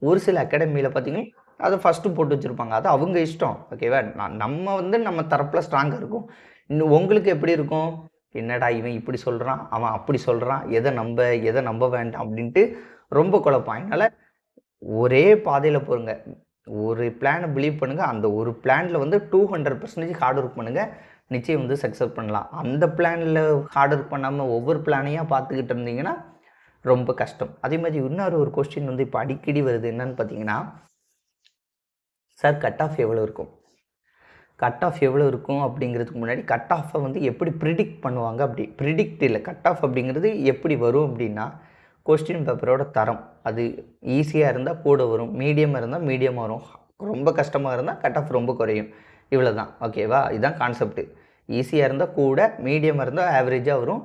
Speaker 1: ஒரு சில அகாடமியில் பார்த்தீங்கன்னா அதை ஃபஸ்ட்டு போட்டு வச்சுருப்பாங்க. அது அவங்க இஷ்டம். ஓகேவா நான் நம்ம வந்து நம்ம தரப்பில் ஸ்ட்ராங்காக இருக்கும். இன்னும் உங்களுக்கு எப்படி இருக்கும்? என்னடா இவன் இப்படி சொல்கிறான் அவன் அப்படி சொல்கிறான் எதை நம்ப எதை நம்ப வேண்டாம் அப்படின்ட்டு ரொம்ப குழப்பம். அதனால் ஒரே பாதையில் போருங்க. ஒரு பிளானை பிலீவ் பண்ணுங்கள் அந்த ஒரு பிளானில் வந்து two hundred percentage hard work பண்ணுங்கள் நிச்சயம் வந்து சக்ஸஸ் பண்ணலாம். அந்த பிளானில் ஹார்ட் ஒர்க் பண்ணாமல் ஒவ்வொரு பிளானையாக பார்த்துக்கிட்டு இருந்தீங்கன்னா ரொம்ப கஷ்டம். அதே மாதிரி இன்னொரு ஒரு கொஸ்டின் வந்து இப்போ அடிக்கடி வருது. என்னன்னு பார்த்தீங்கன்னா சார் கட் ஆஃப் எவ்வளோ இருக்கும்? கட் ஆஃப் எவ்வளோ இருக்கும் அப்படிங்கிறதுக்கு முன்னாடி கட் ஆஃபை வந்து எப்படி ப்ரிடிக்ட் பண்ணுவாங்க அப்படி? ப்ரிடிக்ட் இல்லை. கட் ஆஃப் அப்படிங்கிறது எப்படி வரும் அப்படின்னா கொஸ்டின் பேப்பரோட தரம். அது ஈஸியாக இருந்தால் கூட வரும் மீடியமாக இருந்தால் மீடியமாக வரும். ரொம்ப கஷ்டமாக இருந்தால் கட் ஆஃப் ரொம்ப குறையும். இவ்வளோ தான் ஓகேவா இதுதான் கான்செப்ட்டு ஈஸியாக இருந்தால் கூட மீடியமாக இருந்தால் ஆவரேஜாக வரும்.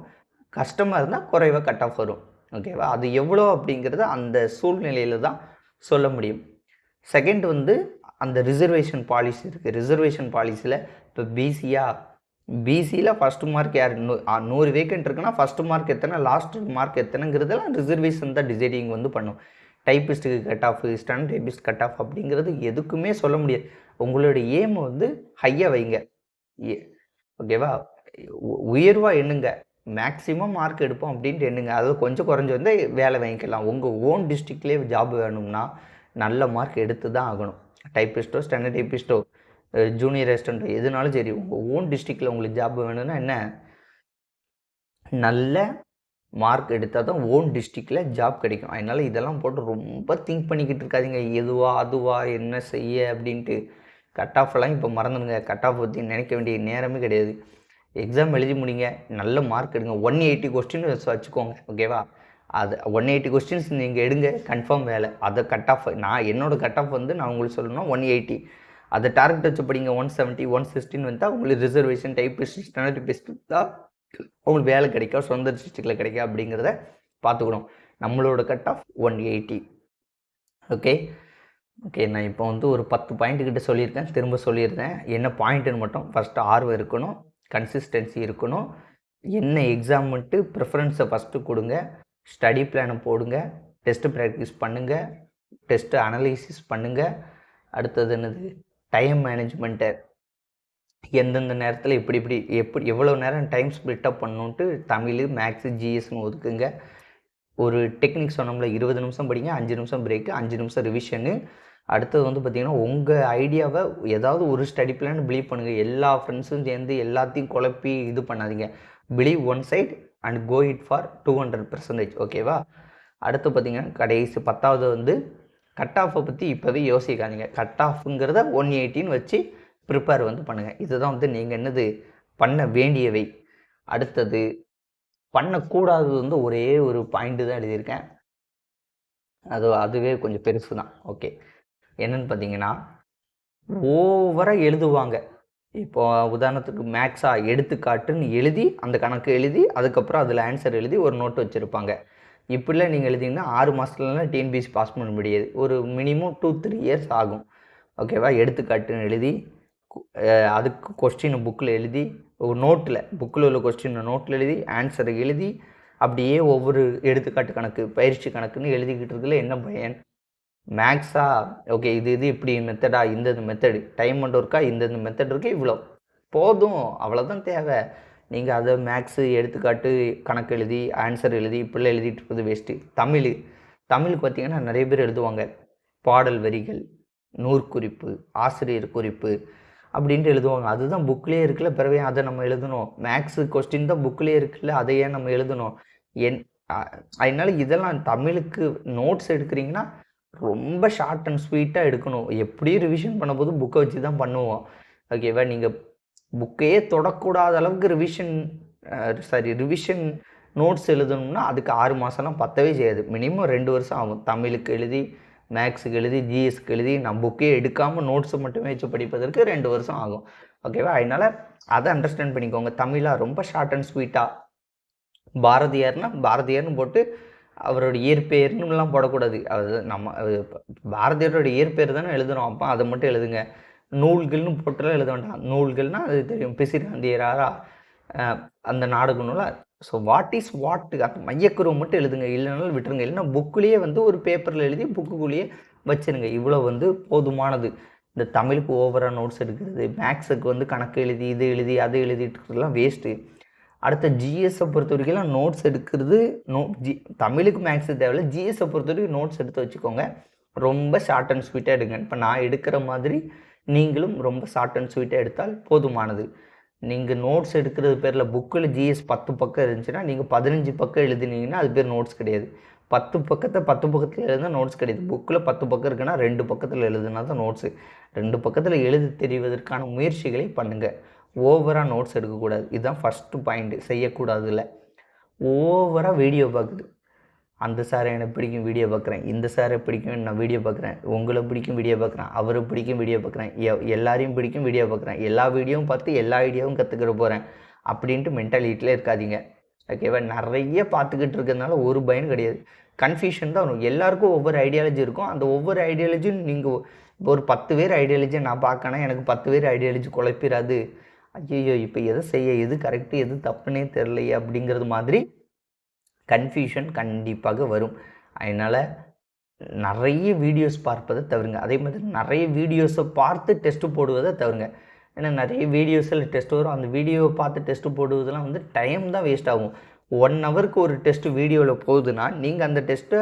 Speaker 1: கஷ்டமாக இருந்தால் குறைவாக கட் ஆஃப் வரும். ஓகேவா அது எவ்வளோ அப்படிங்கிறது அந்த சூழ்நிலையில் தான் சொல்ல முடியும். செகண்ட் வந்து அந்த ரிசர்வேஷன் பாலிசி இருக்குது ரிசர்வேஷன் பாலிசியில் இப்போ பிசியாக பிசியில் ஃபஸ்ட்டு மார்க் யார்? நூ நூறு வேக்கன்ட் இருக்குன்னா ஃபஸ்ட்டு மார்க் எத்தனை லாஸ்ட் மார்க் எத்தனைங்கிறதெல்லாம் ரிசர்வேஷன் தான் டிசைடிங் வந்து பண்ணும். டைப்பிஸ்ட்டுக்கு cut off stand typist cut off அப்படிங்கிறது எதுக்குமே சொல்ல முடியாது. உங்களோட ஏம் வந்து ஹையாக வைங்க. ஏ- ஓகேவா உ- எண்ணுங்க. மேக்ஸிமம் மார்க் எடுப்போம் அப்படின்ட்டு எண்ணுங்க. அதாவது கொஞ்சம் குறைஞ்சி வந்து வேலை வாங்கிக்கலாம். உங்கள் ஓன் டிஸ்ட்ரிக்ட்லேயே ஜாப் வேணும்னா நல்ல மார்க் எடுத்து தான் ஆகணும் டைப்பிஸ்ட்டோ ஸ்டாண்டர்ட் டைப்பிஸ்ட்டோ ஜூனியர் அசிஸ்டண்ட்டோ எதுனாலும் சரி உங்கள் ஓன் டிஸ்ட்ரிக்டில் உங்களுக்கு ஜாப் வேணும்னா என்ன? நல்ல மார்க் எடுத்தால் தான் ஓன் டிஸ்ட்ரிக்டில் ஜாப் கிடைக்கும். அதனால் இதெல்லாம் போட்டு ரொம்ப திங்க் பண்ணிக்கிட்டு இருக்காதீங்க. எதுவா அதுவா என்ன செய்ய அப்படின்ட்டு. கட் ஆஃப்லாம் இப்போ மறந்துடுங்க. கட் ஆஃப் பற்றி நினைக்க வேண்டிய நேரமே கிடையாது. எக்ஸாம் எழுதி முடிங்க. நல்ல மார்க் எடுங்க. ஒன் எயிட்டி கொஸ்டின் வச்சுக்கோங்க. ஓகேவா அது ஒன் எயிட்டி கொஸ்டின்ஸ் நீங்கள் எடுங்க. கன்ஃபார்ம் வேலை. அதை கட் ஆஃப் நான் என்னோடய கட் ஆஃப் வந்து நான் உங்களுக்கு சொல்லணும்னா ஒன் எயிட்டி அதை டார்கெட் வச்சு படிங்க ஒன் செவன்ட்டி ஒன் சிக்ஸ்டின் வந்தால் உங்களுக்கு ரிசர்வேஷன் டைப் ஸ்டாண்டர்ட் பெஸ்ட் தான் உங்களுக்கு வேலை கிடைக்கும் சொந்த டிஸ்ட்ரிக்டில் கிடைக்கா அப்படிங்கிறத பார்த்துக்கணும். நம்மளோட cut off one eighty okay okay நான் இப்போ வந்து ஒரு பத்து பாயிண்ட் கிட்ட சொல்லியிருக்கேன் திரும்ப சொல்லியிருந்தேன். என்ன பாயிண்ட்டுன்னு மட்டும் ஃபஸ்ட்டு ஆர்வம் இருக்கணும் கன்சிஸ்டன்சி இருக்கணும். என்ன எக்ஸாம்ன்ட்டு ப்ரிஃபரன்ஸை ஃபஸ்ட்டு கொடுங்க ஸ்டடி பிளானை போடுங்க டெஸ்ட்டு ப்ராக்டிஸ் பண்ணுங்கள் டெஸ்ட்டு அனலைசிஸ் பண்ணுங்கள் அடுத்தது என்னது? டைம் மேனேஜ்மெண்ட்டு எந்தெந்த நேரத்தில் இப்படி இப்படி எப்படி எவ்வளோ நேரம் டைம் ஸ்ப்ளிட் அப் பண்ணணுன்ட்டு தமிழ் மேக்ஸு ஜிஎஸ்னு ஒதுக்குங்க. ஒரு டெக்னிக் சொன்னோம்ல இருபது நிமிஷம் படிங்க அஞ்சு நிமிஷம் பிரேக்கு அஞ்சு நிமிஷம் ரிவிஷனு அடுத்தது வந்து பார்த்திங்கன்னா உங்கள் ஐடியாவை ஏதாவது ஒரு ஸ்டடி பிளான் பிலீவ் பண்ணுங்கள் எல்லா ஃப்ரெண்ட்ஸும் சேர்ந்து எல்லாத்தையும் குழப்பி இது பண்ணாதீங்க. Believe one side and go it for two hundred percentage ஓகேவா அடுத்து பார்த்திங்கன்னா கடைசி பத்தாவது வந்து கட் ஆஃபை பற்றி இப்போவே யோசிக்காதீங்க. கட் ஆஃப்ங்கிறத ஒன் எயிட்டின்னு வச்சு ப்ரிப்பேர் வந்து பண்ணுங்கள் இதுதான் வந்து நீங்கள் என்னது? பண்ண வேண்டியவை. அடுத்தது பண்ணக்கூடாதது வந்து ஒரே ஒரு பாயிண்ட்டு தான் எழுதியிருக்கேன். அது அதுவே கொஞ்சம் பெருசு தான். ஓகே என்னன்னு பார்த்தீங்கன்னா ஓவராக எழுதுவாங்க. இப்போ உதாரணத்துக்கு மேக்ஸாக எடுத்துக்காட்டுன்னு எழுதி அந்த கணக்கு எழுதி அதுக்கப்புறம் அதில் ஆன்சர் எழுதி ஒரு நோட்டு வச்சுருப்பாங்க. இப்படிலாம் நீங்கள் எழுதிங்கன்னா ஆறு மாதத்துலலாம் டிஎன்பிஎஸ்சி பாஸ் பண்ண முடியாது. ஒரு மினிமம் டூ த்ரீ இயர்ஸ் ஆகும். ஓகேவா எடுத்துக்காட்டுன்னு எழுதி அதுக்கு கொஸ்டின் புக்கில் எழுதி ஒரு நோட்டில் புக்கில் உள்ள கொஸ்டின் நோட்டில் எழுதி ஆன்சரை எழுதி அப்படியே ஒவ்வொரு எடுத்துக்காட்டு கணக்கு பயிற்சி கணக்குன்னு எழுதிக்கிட்டு இருக்கல என்ன பயன்? மேக்ஸா ஓகே இது இது இப்படி மெத்தடா இந்த மெத்தடு டைம் மட்டும் இருக்கா இந்த இந்த மெத்தட் இருக்கு? இவ்வளோ போதும். அவ்வளோதான் தேவை. நீங்கள் அதை மேக்ஸு எடுத்துக்காட்டு கணக்கு எழுதி ஆன்சர் எழுதி இப்படிலாம் எழுதிட்டு இருப்பது வேஸ்ட்டு தமிழ் தமிழுக்கு பார்த்திங்கன்னா நிறைய பேர் எழுதுவாங்க. பாடல் வரிகள் நூற்குறிப்பு ஆசிரியர் குறிப்பு அப்படின்ட்டு எழுதுவாங்க. அதுதான் புக்லேயே இருக்குல்ல பிறவே அதை நம்ம எழுதணும். மேக்ஸு கொஸ்டின் தான் புக்லேயே இருக்குல்ல அதை ஏன் நம்ம எழுதணும்? என் அதனால் இதெல்லாம் தமிழுக்கு நோட்ஸ் எடுக்கிறீங்கன்னா ரொம்ப ஷார்ட் அண்ட் ஸ்வீட்டாக எடுக்கணும். எப்படியும் ரிவிஷன் பண்ணும்போது புக்கை வச்சு தான் பண்ணுவோம். ஓகேவா நீங்கள் புக்கையே தொடக்கூடாத அளவுக்கு ரிவிஷன் சாரி ரிவிஷன் நோட்ஸ் எழுதணும்னா அதுக்கு ஆறு மாதம்லாம் பத்தவே செய்யாது. மினிமம் ரெண்டு வருஷம் ஆகும். தமிழுக்கு எழுதி மேக்ஸுக்கு எழுதி ஜிஎஸ்க்கு எழுதி நான் புக்கே எடுக்காமல் நோட்ஸை மட்டுமே வச்சு படிப்பதற்கு ரெண்டு வருஷம் ஆகும். ஓகேவா அதனால் அதை அண்டர்ஸ்டாண்ட் பண்ணிக்கோங்க. தமிழாக ரொம்ப ஷார்ட் அண்ட் ஸ்வீட்டாக பாரதியார்னா பாரதியார்னு போட்டு அவரோட இயற்பெயர்னுலாம் போடக்கூடாது. அது நம்ம பாரதியாரோட இயற்பெயர் தானே எழுதுறோம். அப்போ அதை மட்டும் எழுதுங்க. நூல்கள்னு போட்டுலாம் எழுத வேண்டாம். நூல்கள்னா அது தெரியும். பிசிராந்தியராரா அந்த நாடக நூலாக ஸோ வாட் இஸ் வாட் அந்த மையக்குருவை மட்டும் எழுதுங்க. இல்லைனாலும் விட்டுருங்க. இல்லைன்னா புக்குலேயே வந்து ஒரு பேப்பரில் எழுதி புக்குக்குள்ளேயே வச்சிருங்க. இவ்வளோ வந்து போதுமானது. இந்த தமிழுக்கு ஓவராக நோட்ஸ் எடுக்கிறது மேக்ஸுக்கு வந்து கணக்கு எழுதி இது எழுதி அது எழுதிட்டு இருக்கிறதுலாம் வேஸ்ட்டு அடுத்த ஜிஎஸ்ஸை பொறுத்த வரைக்கும் நோட்ஸ் எடுக்கிறது நோ ஜி தமிழுக்கு மேக்ஸ் தேவையில்ல. ஜிஎஸ்ஸை பொறுத்த வரைக்கும் நோட்ஸ் எடுத்து வச்சுக்கோங்க. ரொம்ப ஷார்ட் அண்ட் ஸ்வீட்டாக எடுங்க. இப்போ நான் எடுக்கிற மாதிரி நீங்களும் ரொம்ப ஷார்ட் அண்ட் ஸ்வீட்டாக எடுத்தால் போதுமானது. நீங்கள் நோட்ஸ் எடுக்கிறது பேரில் புக்கில் ஜிஎஸ் பத்து பக்கம் இருந்துச்சுன்னா நீங்கள் பதினஞ்சு பக்கம் எழுதினீங்கன்னா அது பேர் நோட்ஸ் கிடையாது. பத்து பக்கத்தை பத்து பக்கத்தில் எழுதுனா நோட்ஸ் கிடையாது. புக்கில் பத்து பக்கம் இருக்குன்னா ரெண்டு பக்கத்தில் எழுதுனா தான் நோட்ஸு ரெண்டு பக்கத்தில் எழுதி தெரிவதற்கான முயற்சிகளை பண்ணுங்கள் ஓவராக நோட்ஸ் எடுக்கக்கூடாது. இதுதான் ஃபஸ்ட்டு பாயிண்ட்டு செய்யக்கூடாதுல ஓவராக வீடியோ பார்க்குது. அந்த சாரை எனக்கு பிடிக்கும் வீடியோ பார்க்குறேன். இந்த சாரை பிடிக்கும் நான் வீடியோ பார்க்குறேன். உங்களை பிடிக்கும் வீடியோ பார்க்குறேன். அவரை பிடிக்கும் வீடியோ பார்க்குறேன். எ- எல்லாரையும் பிடிக்கும் வீடியோ பார்க்குறேன். எல்லா வீடியோவும் பார்த்து எல்லா ஐடியாவும் கற்றுக்கிற போகிறேன் அப்படின்ட்டு மென்டாலிட்டியில் இருக்காதீங்க. ஓகேவா நிறைய பார்த்துக்கிட்டு இருக்கிறதுனால ஒரு பயன் கிடையாது. கன்ஃபியூஷன் தான் வரும். எல்லாருக்கும் ஒவ்வொரு ஐடியாலஜி இருக்கும். அந்த ஒவ்வொரு ஐடியாலஜியும் நீங்கள் இப்போ ஒரு பத்து பேர் ஐடியாலஜியை நான் பார்க்கணும் எனக்கு பத்து பேர் ஐடியாலஜி குழப்பிடாது ஐயோ இப்போ எதை செய்ய? எது கரெக்டு எது தப்புன்னே தெரிலையே அப்படிங்கிறது மாதிரி கன்ஃபியூஷன் கண்டிப்பாக வரும். அதனால் நிறைய வீடியோஸ் பார்ப்பதை தவிருங்க அதே மாதிரி நிறைய வீடியோஸை பார்த்து டெஸ்ட்டு போடுவதை தவிருங்க ஏன்னா நிறைய வீடியோஸில் டெஸ்ட் வரும். அந்த வீடியோவை பார்த்து டெஸ்ட்டு போடுவதெல்லாம் வந்து டைம் தான் வேஸ்ட் ஆகும். ஒன் ஹவருக்கு ஒரு டெஸ்ட்டு வீடியோவில் போகுதுன்னா நீங்கள் அந்த டெஸ்ட்டை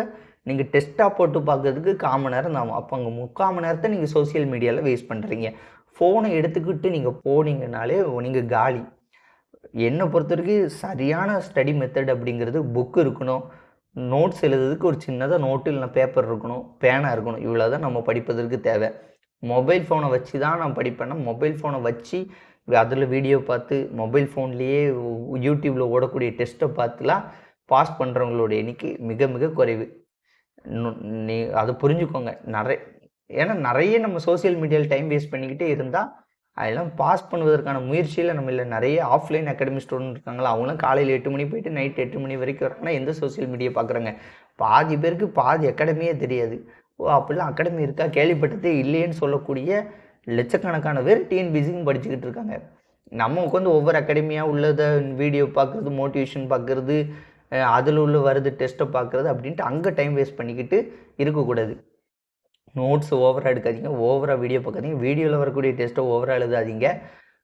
Speaker 1: நீங்கள் டெஸ்ட்டாக போட்டு பார்க்கறதுக்கு கால் மணி நேரம் தான் ஆகும். அப்போ அங்கே முக்கால் மணி நேரத்தை நீங்கள் சோஷியல் மீடியாவில் வேஸ்ட் பண்ணுறீங்க ஃபோனை எடுத்துக்கிட்டு நீங்கள் போனீங்கனாலே நீங்கள் காலி. என்னை பொறுத்த வரைக்கும் சரியான ஸ்டடி மெத்தட் அப்படிங்கிறது புக் இருக்கணும். நோட்ஸ் எழுதுறதுக்கு ஒரு சின்னதாக நோட்டு இல்லைனா பேப்பர் இருக்கணும். பேனா இருக்கணும். இவ்வளோ தான் நம்ம படிப்பதற்கு தேவை. மொபைல் ஃபோனை வச்சு தான் நான் படிப்பேன்னா மொபைல் ஃபோனை வச்சு அதில் வீடியோ பார்த்து மொபைல் ஃபோன்லேயே யூடியூப்பில் ஓடக்கூடிய டெஸ்ட்டை பார்த்துலாம் பாஸ் பண்ணுறவங்களோட எண்ணிக்கை மிக மிக குறைவு. நீ அதை புரிஞ்சுக்கோங்க. நிறைய ஏன்னா நிறைய நம்ம சோஷியல் மீடியாவில் டைம் வேஸ்ட் பண்ணிக்கிட்டே இருந்தால் அதெல்லாம் பாஸ் பண்ணுவதற்கான முயற்சியில் நம்ம இல்லை நிறைய ஆஃப்லைன் அகாடமி ஸ்டூடெண்ட் இருக்காங்களா அவங்களாம் காலையில் எட்டு மணி போயிட்டு நைட் எட்டு மணி வரைக்கும் வராங்கன்னா எந்த சோஷியல் மீடியா பார்க்குறாங்க பாதி பேருக்கு பாதி அகாடமியே தெரியாது. ஓ அப்படிலாம் அகாடமி இருக்கா? கேள்விப்பட்டதே இல்லையேன்னு சொல்லக்கூடிய லட்சக்கணக்கான பேர் டிஎன்பிசிக்கும் படிச்சுக்கிட்டு இருக்காங்க. நம்ம உட்காந்து ஒவ்வொரு அகாடமியாக உள்ளதை வீடியோ பார்க்குறது மோட்டிவேஷன் பார்க்குறது அதில் உள்ள வருது டெஸ்ட்டை பார்க்குறது அப்படின்ட்டு அங்கே டைம் வேஸ்ட் பண்ணிக்கிட்டு இருக்கக்கூடாது. நோட்ஸ் ஓவராக எடுக்காதீங்க. ஓவராக வீடியோ பார்க்காதீங்க. வீடியோவில் வரக்கூடிய டெஸ்ட்டை ஓவராக எழுதாதீங்க.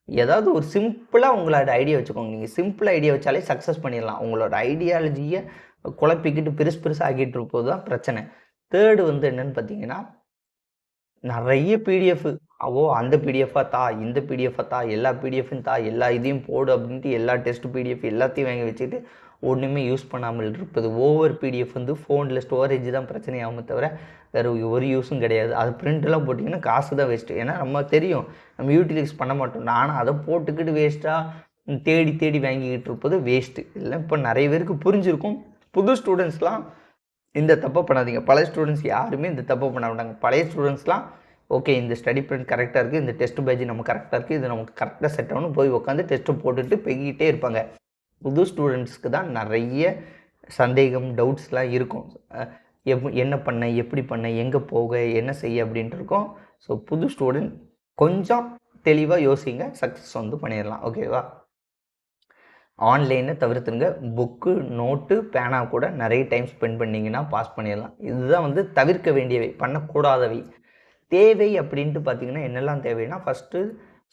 Speaker 1: ஏதாவது ஒரு சிம்பிளாக உங்களோட ஐடியா வச்சுக்கோங்க. நீங்கள் சிம்பிள் ஐடியா வச்சாலே சக்ஸஸ் பண்ணிடலாம். உங்களோட ஐடியாலஜியை குழப்பிக்கிட்டு பெருசு பெருசாக ஆகிட்டு இருப்பது தான் பிரச்சனை. தேர்டு வந்து என்னன்னு பார்த்தீங்கன்னா நிறைய பிடிஎஃப் ஓ அந்த பிடிஎஃபாக தா இந்த பிடிஎஃபாக தா எல்லா பிடிஎஃப்பும் தா எல்லா இதையும் போடு அப்படின்ட்டு எல்லா டெஸ்ட் பிடிஎஃப் எல்லாத்தையும் வாங்கி வச்சுட்டு ஒன்றுமே யூஸ் பண்ணாமல் இருப்பது. ஓவர் பிடிஎஃப் வந்து ஃபோனில் ஸ்டோரேஜ் தான் பிரச்சனையாகும் தவிர வேறு ஒரு யூஸும் கிடையாது. அது பிரிண்டெல்லாம் போட்டிங்கன்னா காசு தான் வேஸ்ட்டு ஏன்னா நம்ம தெரியும் நம்ம யூட்டிலைஸ் பண்ண மாட்டோம். நானும் அதை போட்டுக்கிட்டு வேஸ்ட்டாக தேடி தேடி வாங்கிக்கிட்டு இருப்பது வேஸ்ட்டு இல்லை இப்போ நிறைய பேருக்கு புரிஞ்சிருக்கும். புது ஸ்டூடெண்ட்ஸ்லாம் இந்த தப்பை பண்ணாதீங்க. பழைய ஸ்டூடெண்ட்ஸ் யாருமே இந்த தப்பை பண்ண மாட்டாங்க. பழைய ஸ்டூடெண்ட்ஸ்லாம் ஓகே இந்த ஸ்டடி பிரிண்ட் கரெக்டாக இருக்குது இந்த டெஸ்ட் பேஜ் நம்ம கரெக்டாக இருக்குது இது நமக்கு கரெக்டாக செட் ஆகணும் போய் உட்காந்து டெஸ்ட்டு போட்டுட்டு பெய்கிட்டே இருப்பாங்க. புது ஸ்டூடெண்ட்ஸ்க்கு தான் நிறைய சந்தேகம் டவுட்ஸ்லாம் இருக்கும். எப் என்ன பண்ண எப்படி பண்ண எங்கே போக என்ன செய்ய அப்படின்ட்டு இருக்கும் ஸோ புது ஸ்டூடெண்ட் கொஞ்சம் தெளிவாக யோசிங்க சக்ஸஸ் வந்து பண்ணிடலாம். ஓகேவா ஆன்லைனை தவிர்த்துருங்க. புக்கு நோட்டு பேனா கூட நிறைய டைம் ஸ்பெண்ட் பண்ணிங்கன்னா பாஸ் பண்ணிடலாம். இதுதான் வந்து தவிர்க்க வேண்டியவை பண்ணக்கூடாதவை. தேவை அப்படின்ட்டு பார்த்தீங்கன்னா என்னெல்லாம் தேவைன்னா ஃபஸ்ட்டு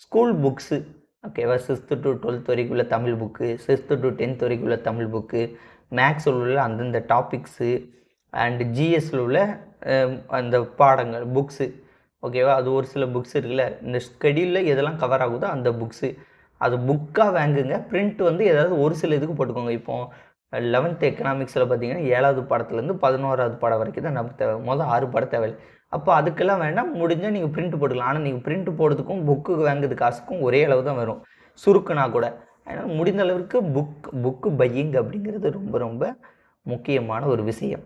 Speaker 1: ஸ்கூல் புக்ஸு ஓகேவா சிக்ஸ்த்து டு டுவெல்த் வரைக்கும் உள்ள Tamil book sixth to tenth வரைக்கும் உள்ள தமிழ் புக்கு மேக்ஸில் உள்ள அந்தந்த டாபிக்ஸு அண்டு ஜிஎஸ்ல உள்ள அந்த பாடங்கள் புக்ஸு ஓகேவா அது ஒரு சில புக்ஸ் இருக்குல்ல? இந்த ஸ்கெடியூலில் எதெல்லாம் கவர் ஆகுதோ அந்த புக்ஸு அது புக்காக வாங்குங்க. பிரிண்ட் வந்து ஏதாவது ஒரு சில இதுக்கு போட்டுக்கோங்க. இப்போது லெவன்த் எக்கனாமிக்ஸில் பார்த்தீங்கன்னா ஏழாவது படத்துலேருந்து பதினோராவது படம் வரைக்கும் தான் நமக்கு தேவை. மொதல் ஆறு படம் தேவையில்லை. அப்போ அதுக்கெல்லாம் வேணால் முடிஞ்சால் நீங்கள் பிரிண்ட் போட்டுக்கலாம். ஆனால் நீங்கள் பிரிண்ட் போடுறதுக்கும் புக்கு வாங்குறது காசுக்கும் ஒரே அளவு தான் வரும். சுருக்குனா கூட. அதனால் முடிந்த அளவுக்கு புக் புக்கு பையிங் அப்படிங்கிறது ரொம்ப ரொம்ப முக்கியமான ஒரு விஷயம்.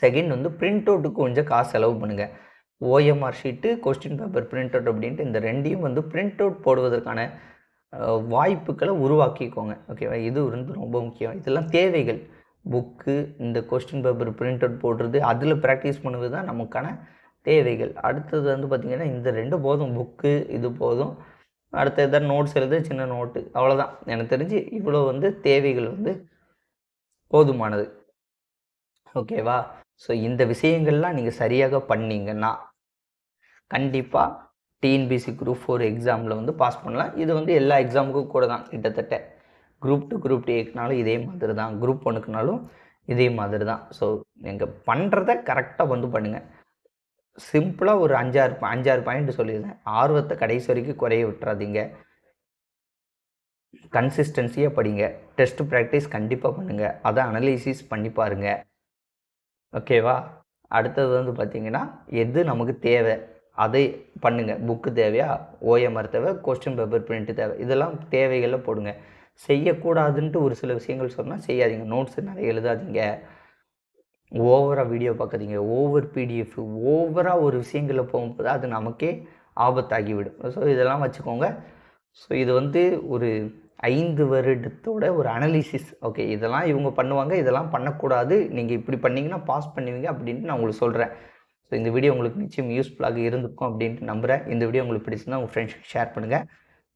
Speaker 1: செகண்ட் வந்து பிரிண்ட் அவுட்டுக்கு கொஞ்சம் காசு செலவு பண்ணுங்கள் OMR sheet question paper print out அப்படின்ட்டு இந்த ரெண்டையும் வந்து பிரிண்ட் அவுட் போடுவதற்கான வாய்ப்புகளை உருவாக்கிக்கோங்க. ஓகேவா இது வந்து ரொம்ப முக்கியம். இதெல்லாம் தேவைகள். புக்கு இந்த கொஸ்டின் பேப்பர் பிரிண்ட் அவுட் போடுறது அதில் ப்ராக்டிஸ் பண்ணுவது தான் நமக்கான தேவைகள். அடுத்தது வந்து பார்த்திங்கன்னா இந்த ரெண்டு போதும். புக்கு இது போதும். அடுத்த எதாவது நோட்ஸ் எழுத சின்ன நோட்டு அவ்வளோதான் எனக்கு தெரிஞ்சு இவ்வளோ வந்து தேவைகள் வந்து போதுமானது. ஓகேவா ஸோ இந்த விஷயங்கள்லாம் நீங்கள் சரியாக பண்ணீங்கன்னா கண்டிப்பாக டிஎன்பிசி குரூப் ஃபோர் எக்ஸாமில் வந்து பாஸ் பண்ணலாம். இது வந்து எல்லா எக்ஸாமுக்கும் கூட தான் கிட்டத்தட்ட குரூப் டூ குரூப் டேக்குனாலும் இதே மாதிரி தான் குரூப் ஒன்றுக்குனாலும் இதே மாதிரி தான் ஸோ நீங்கள் பண்ணுறத கரெக்டாக வந்து பண்ணுங்கள் சிம்பிளாக ஒரு அஞ்சாறு அஞ்சாறு பாயிண்ட் சொல்லியிருந்தேன் ஆர்வத்தை கடைசி வரைக்கும் குறைய விட்டுறாதீங்க. கன்சிஸ்டன்சியாக படிங்க. டெஸ்ட் ப்ராக்டிஸ் கண்டிப்பாக பண்ணுங்கள் அதை அனலைசிஸ் பண்ணி பாருங்கள் ஓகேவா அடுத்தது வந்து பார்த்தீங்கன்னா எது நமக்கு தேவை? அதை பண்ணுங்கள் புக்கு தேவையா? ஓஎம்ஆர் தேவை? கொஸ்டின் பேப்பர் பிரிண்ட்டு தேவை? இதெல்லாம் தேவைகளை போடுங்க. செய்யக்கூடாதுன்ட்டு ஒரு சில விஷயங்கள் சொன்னால் செய்யாதீங்க. நோட்ஸ் நிறைய எழுதாதீங்க. ஓவராக வீடியோ பார்க்காதீங்க ஓவர் பிடிஎஃப் ஓவராக ஒரு விஷயங்களில் போகும்போது அது நமக்கே ஆபத்தாகிவிடும் ஸோ இதெல்லாம் வச்சுக்கோங்க. ஸோ இது வந்து ஒரு ஐந்து வருடத்தோட ஒரு அனலிசிஸ் ஓகே இதெல்லாம் இவங்க பண்ணுவாங்க இதெல்லாம் பண்ணக்கூடாது. நீங்கள் இப்படி பண்ணிங்கன்னா பாஸ் பண்ணுவீங்க அப்படின்ட்டு நான் உங்களுக்கு சொல்கிறேன் ஸோ இந்த வீடியோ உங்களுக்கு நிச்சயம் யூஸ்ஃபுல்லாக இருந்திருக்கும் அப்படின்ட்டு நம்புகிறேன் இந்த வீடியோ உங்களுக்கு பிடிச்சிருந்தா உங்கள் ஃப்ரெண்ட்ஸ்க்கு ஷேர் பண்ணுங்கள்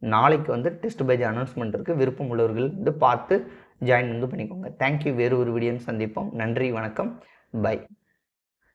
Speaker 1: நாளைக்கு வந்து டெஸ்ட் பேஜ் அனௌன்ஸ்மெண்ட் இருக்குது விருப்பம் உள்ளவர்கள் வந்து பார்த்து ஜாயின் வந்து பண்ணிக்கோங்க. தேங்க்யூ வேறு ஒரு வீடியோன்னு சந்திப்போம். நன்றி வணக்கம். பை